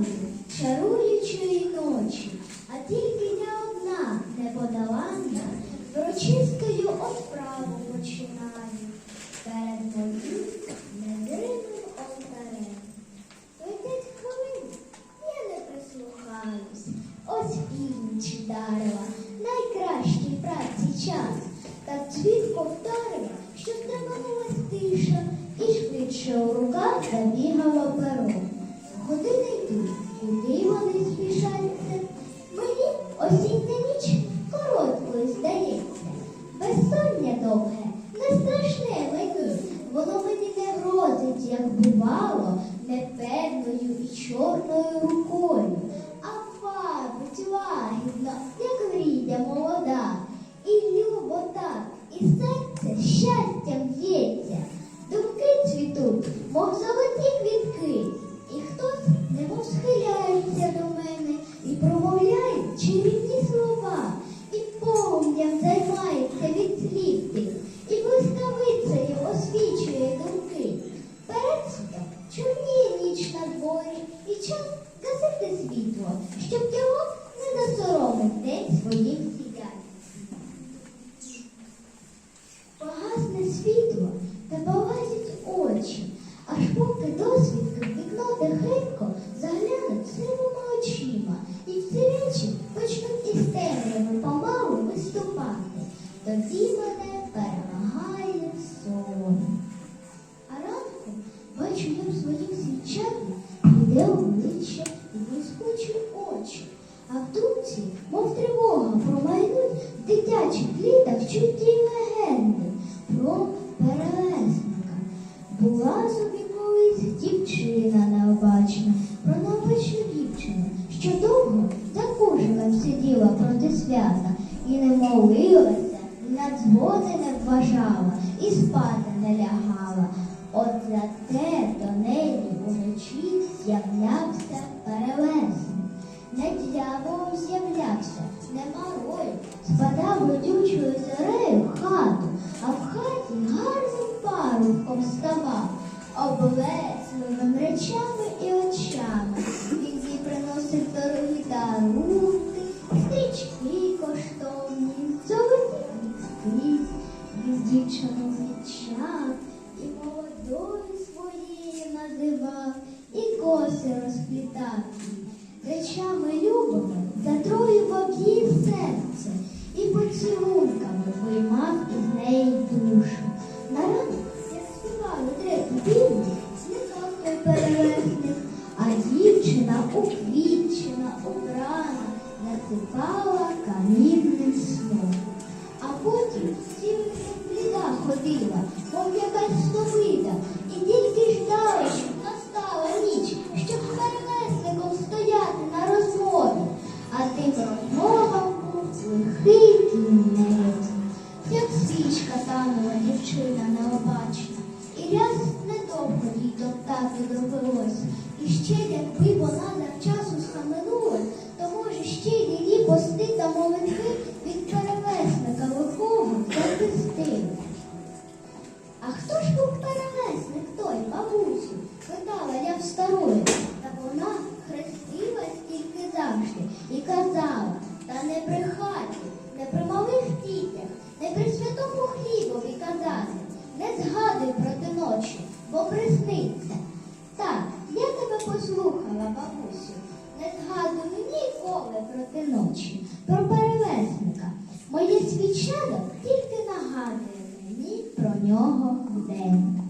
ягоди, чаруючої ночі, а тільки я одна не подолана, врочистою оправу починаю. Перед моїм недривним алтарем. Летить хвилин, я не прислухаюсь. Ось північ дарила, найкращій праці час. Так цвіт повторив, що здавалась тиша, і швидше у руках забігало перо. Години куди вони спішаться? Мені осіння ніч короткою здається. Безсоння довге, не страшне мені. Воно мені не грозить, як бувало, непевною і чорною рукою, а фарбить лагідно, як врідя молода. І любо так, і серце щастям б'ється. Думки цвітуть, мов золоті та полазять очі, аж поки досвідки в вікно тихенько заглянуть сивими очима, і всі речі почнуть із темряви помалу виступати. Тоді мене перемагає сон. А ранку бачу я в своїх свічах іде обличчя і блискучі очі, а в думці, мов тривога, промайнуть в дитячих літах чутті легенди про собі колись дівчина необачна, про необачну дівчину, що довго за кожелем сиділа проти свята і не молилася, на дзвони не вважала, і спати не лягала. От за те до неї уночі з'являвся перелесник. Не дьяволом з'являвся, не марою, спадав родючою зорею в хату, а в хаті гарним парубком ставав, облесливим речами і очами. Він їй приносив дорогі дарунки, стрічки коштовні, золоті скрізь, він дівчину зустрічав і молодою своєю називав, і коси розплітав. Речами любими затроював її серце і поцілунками насипала камінним сном. А потім цілий бліда ходила, мов якась сновида, і тільки ждала, щоб настала ніч, щоб з перелесником стояти на розмові. А тим розмовам був лихий кінець. Як свічка танула дівчина необачна, і ряс недовго їй топтати довелось. І ще, якби вона пости та від перевесника лихого захистили. А хто ж був перелесник той, бабусю? питала я в старої. Та вона хрестилась тільки завжди і казала, та не при хаті, не при малих дітях, не при святому хлібові казати, не згадуй проти ночі, бо присниться. Ніколи проти ночі, про перевесника. Моє свічадок тільки нагадує мені про нього вдень.